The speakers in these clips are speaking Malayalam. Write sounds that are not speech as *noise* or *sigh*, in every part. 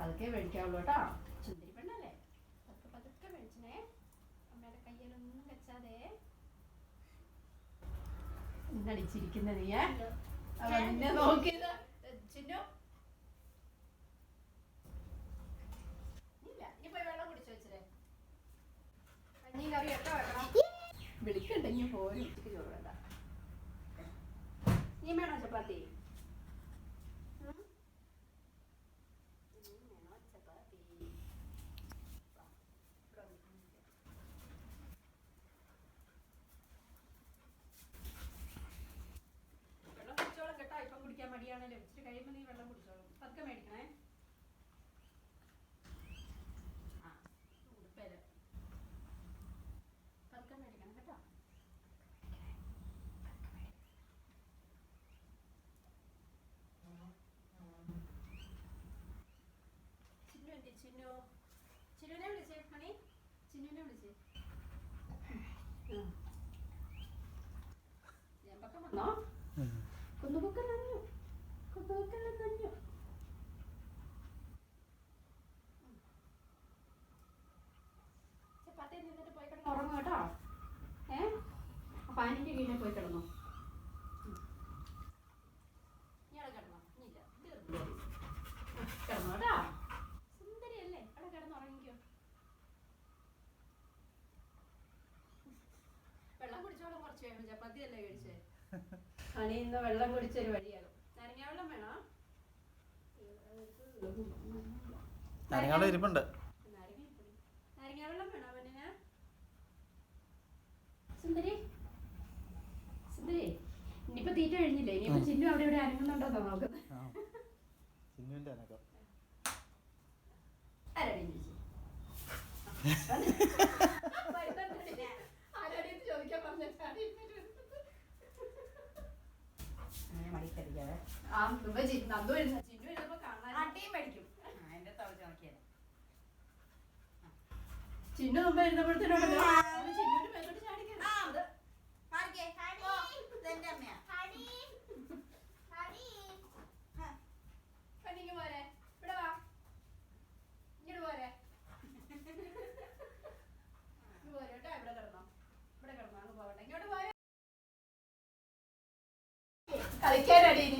പതുക്കെ മേടിക്കാവുള്ളൂ കേട്ടോ ചുന്തിരി പെണ്ണല്ലേ? പതുക്കെ പതുക്കെ മേടിച്ചണേ. അമ്മയുടെ കയ്യിലൊന്നും വെച്ചാതെ. ഇന്നടിച്ചിരിക്കുന്ന നീ എന്നെ നോക്കിയത്. ചിന്നു. ഇല്ല നീ പോയി വെള്ളം കുടിച്ചു വെച്ചേ കഞ്ഞി കറി ഒക്കെ വെക്കണം വിളിക്കണ്ടെങ്കിൽ പോലും ചോറ് വേണ്ട. നീ വേണോ ചപ്പാത്തി ഉം? നീ വേണോ ചപ്പാത്തി വാ, ഇവിടെ വന്നിട്ട് വെള്ളം കുടിച്ചോളും കേട്ടോ ഇപ്പം കുടിക്കാൻ മടിയാണല്ലോ ഇച്ചിരി കഴിയുമ്പോൾ നീ വെള്ളം കുടിച്ചോളും പതുക്കെ മേടിക്കണേ ആ ഉടുപ്പേൽ പതുക്കെ മേടിക്കണം കേട്ടോ ചിന്നു. എന്തി ചിന്നു ചിന്നുനെ വിളിച്ചേ മണി. ചിന്നുനെ വിളിച്ചേ. ഞാൻ പക്കം വന്നോ? കുന്നുപൊക്കെല്ലാം നനഞ്ഞു ചപ്പാത്തി നിന്നിട്ട് പോയി കിടന്ന് ഉറങ്ങും കേട്ടോ ഏ ആ ഫാനിന്റെ കീഴിൽ പോയി കിടന്നു ഇയാളെ കിടന്നോ ഇല്ല തീർന്നു കിടന്നു കേട്ടോ സുന്ദരിയല്ലേ അവിടെ കിടന്ന് ഉറങ്ങിക്കോ വെള്ളം കുടിച്ചോളം കുറച്ച് വേണം ചപ്പാത്തി അല്ലേ കഴിച്ചേ ഹണി ഇന്ന് വെള്ളം കുടിച്ചൊരു വഴിയാകും നാരങ്ങ വെള്ളം വേണോ? നാരങ്ങാടെ ഇരിപ്പുണ്ട്. നാരങ്ങ വെള്ളം വേണോ പെണ്ണിന് സുന്ദരി? സുന്ദരി ഇനിയിപ്പോ തീറ്റ കഴിഞ്ഞില്ലേ? ഇനിയിപ്പോ ചിന്നു അവിടെ ഇവിടെ അനങ്ങുന്നുണ്ടോ നോക്കുന്നത് ചിന്നുവിന്റെ അനക്കം. ആരാടി ചേച്ചി. *laughs* ആ ഇപ്പൊ ചി- നന്ദു വരുന്ന ചിന്നു വരുമ്പോ കാണാൻ. അടിയും മേടിക്കും. എന്റെ തുളച്ച് നോക്കിയത് ചിന്നു മുമ്പ് അവൾ ചിന്നുവിന്റെ മേലോട്ട് ചാടി കയറി. ആ അത്. മാറിക്കേ. ഓ, ഇതെന്റെ അമ്മയാ. പെണ്ണിങ്ങ് പോരെ. ഇവിടെ വാ. ഇങ്ങോട്ട് പോരെ. ഇങ്ങ് പോരെ കേട്ടോ. ഇവിടെ കിടന്നോ. ഇവിടെ കിടന്നോ. അങ്ങ് ഇങ്ങോട്ട് പോരെ. കളിക്കാനടി ഇനി.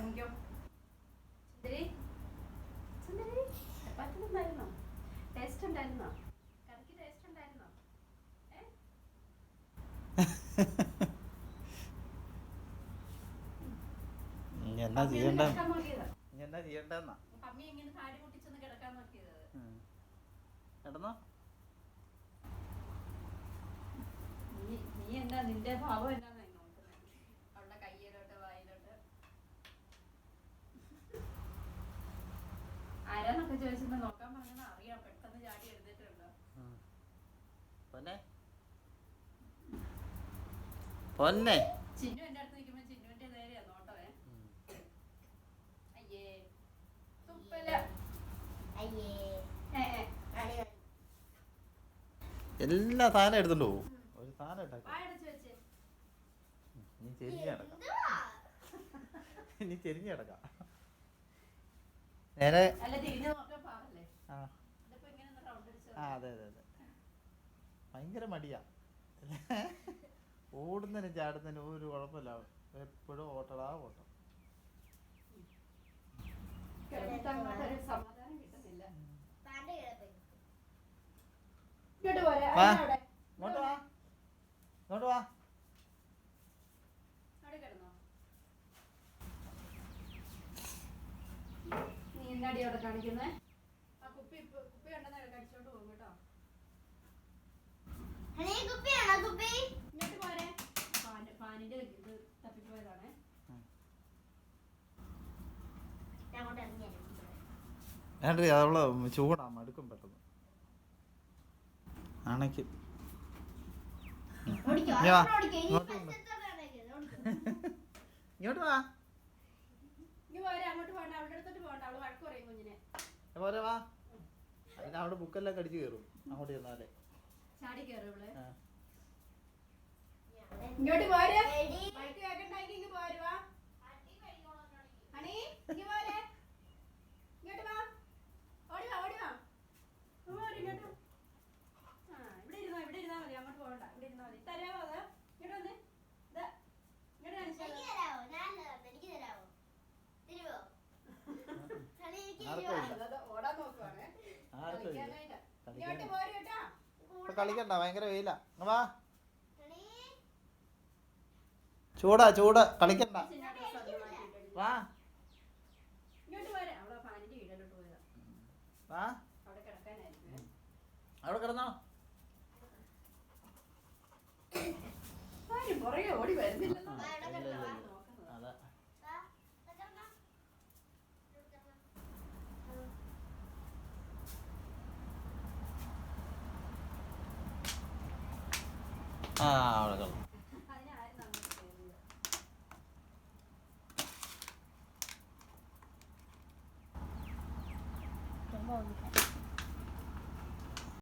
ഉറങ്ങിക്കോ സുന്ദരി? സുന്ദരി ചപ്പാത്തി ഉണ്ടായിരുന്നോ ടേസ്റ്റ് ഉണ്ടായിരുന്നോ? കറിക്ക് ടേസ്റ്റ് ഉണ്ടായിരുന്നോ? ഒന്ന് ചെയ്യണ്ട? എന്നാ ചെയ്യണ്ടെന്നാ? പമ്മി എങ്ങനെ താടി മുട്ടിച്ചൊന്ന് കിടക്കാൻ നോക്കിയത്. കിടന്നോ? നീ എന്താ നിന്റെ ഭാവം എന്നാന്ന് ചോദിച്ചപ്പോ നോക്കാൻ പറഞ്ഞാൽ അറിയാം പെട്ടെന്ന് ചാടി പൊന്നെ. പൊന്നെ. ചിന്നു എന്റെ അടുത്ത് നിൽക്കുമ്പോ ചിന്നുവിന്റെ നേരെയാ നോട്ടമേ അയ്യേ. തുപ്പല ഏ, ഏ. എല്ലാ സാധനം എടുത്തുണ്ടോ ഒരു സാധനം ഉണ്ടാക്കി വായടച്ച് വെച്ച്. ഇനി ചെരിഞ്ഞ് കിടക്കാം ഇനി ചെരിഞ്ഞ് കിടക്കാം നേരെ ആ. അതെ അതെ അതെ. ഭയങ്കര മടിയാ. ഓടുന്നതിനും ചാടുന്നതിനും ഒരു കുഴപ്പമില്ല. എപ്പോഴും ഓട്ടടാ ഓട്ടം. ഇങ്ങോട്ട് വാ. ഇങ്ങോട്ട് വാ. പരിപാടി അവിടെ കാണിക്കുന്നത് ആ കുപ്പി കുപ്പി ഉണ്ടെന്ന് കടിച്ചോണ്ട് പോകും കേട്ടോ. ഇങ്ങോട്ട് പോരെ. ഫാനിന്റെ ഇത് തപ്പിപ്പോയതാണ്. അവൾ ചൂടാ മടുക്കും പെട്ടെന്ന്. അണയ്ക്കും ഇങ്ങോട്ട് വാ. പോരെ അങ്ങോട്ട് പോകണ്ട അവിടെ അടുത്തോട്ട് പോകണ്ട അവൾ വഴക്ക് പറയും കുഞ്ഞിനെ. പോരെ വാ. അതിന് അവിടെ ബുക്കെല്ലാം കടിച്ചു കയറും. അങ്ങോട്ട് ചെന്നാലേ. ചാടി കയറും ഇവൾ. ആ. ഇങ്ങോട്ട് പോരെ? വഴക്ക് ഇങ്ങ് പോരുവാ ഹണി ഇങ്ങ് പോരെ ഇങ്ങോട്ട് വാ ഓടി വാ ഓടി വാ ഇങ്ങ് പോര്, ഇങ്ങോട്ട് വാ. ആ ഇവിടെ ഇരുന്നോ ഇവിടെ ഇരുന്നാ മതി അങ്ങോട്ട് പോകണ്ട ഇവിടെ ഇരുന്നാ മതി തരാമോ അത് ഇങ്ങോട്ട് വന്ന് ദാ, ഇങ്ങോട്ട് കാണിച്ചാ എനിക്ക് മതി. തരാവോ ഞാൻ എനിക്ക് തരാവോ തരുവോ കളി എനിക്ക് ആർക്കും തരുവോ ഇല്ല. അത് ഓടാൻ നോക്കുവാണേ ആർക്കും ഇല്ല. കളിക്കാനായിട്ടാ ഇങ്ങോട്ട് കളിക്കാൻ പോര് കേട്ടാ ഇപ്പൊ കളിക്കണ്ട ഭയങ്കര വെയിലാ. വാ. ചൂടാ ചൂട്. കളിക്കണ്ട. വാ. അവിടെ കിടന്നോ. ഓടി വരുന്നില്ലെന്നോ വാ, ഇവിടെ ഇല്ല, ഇല്ല, കിടന്നോ, വാ. ഇല്ല. അതാ വാ, ഇതൊക്കെന്നാ. ഇതൊക്കെന്നാ. ആ അവിടെ കിടന്നു അതിനായിരുന്നു അങ്ങോട്ട് കയറിയത് ചുമ്മാ ഒന്ന്.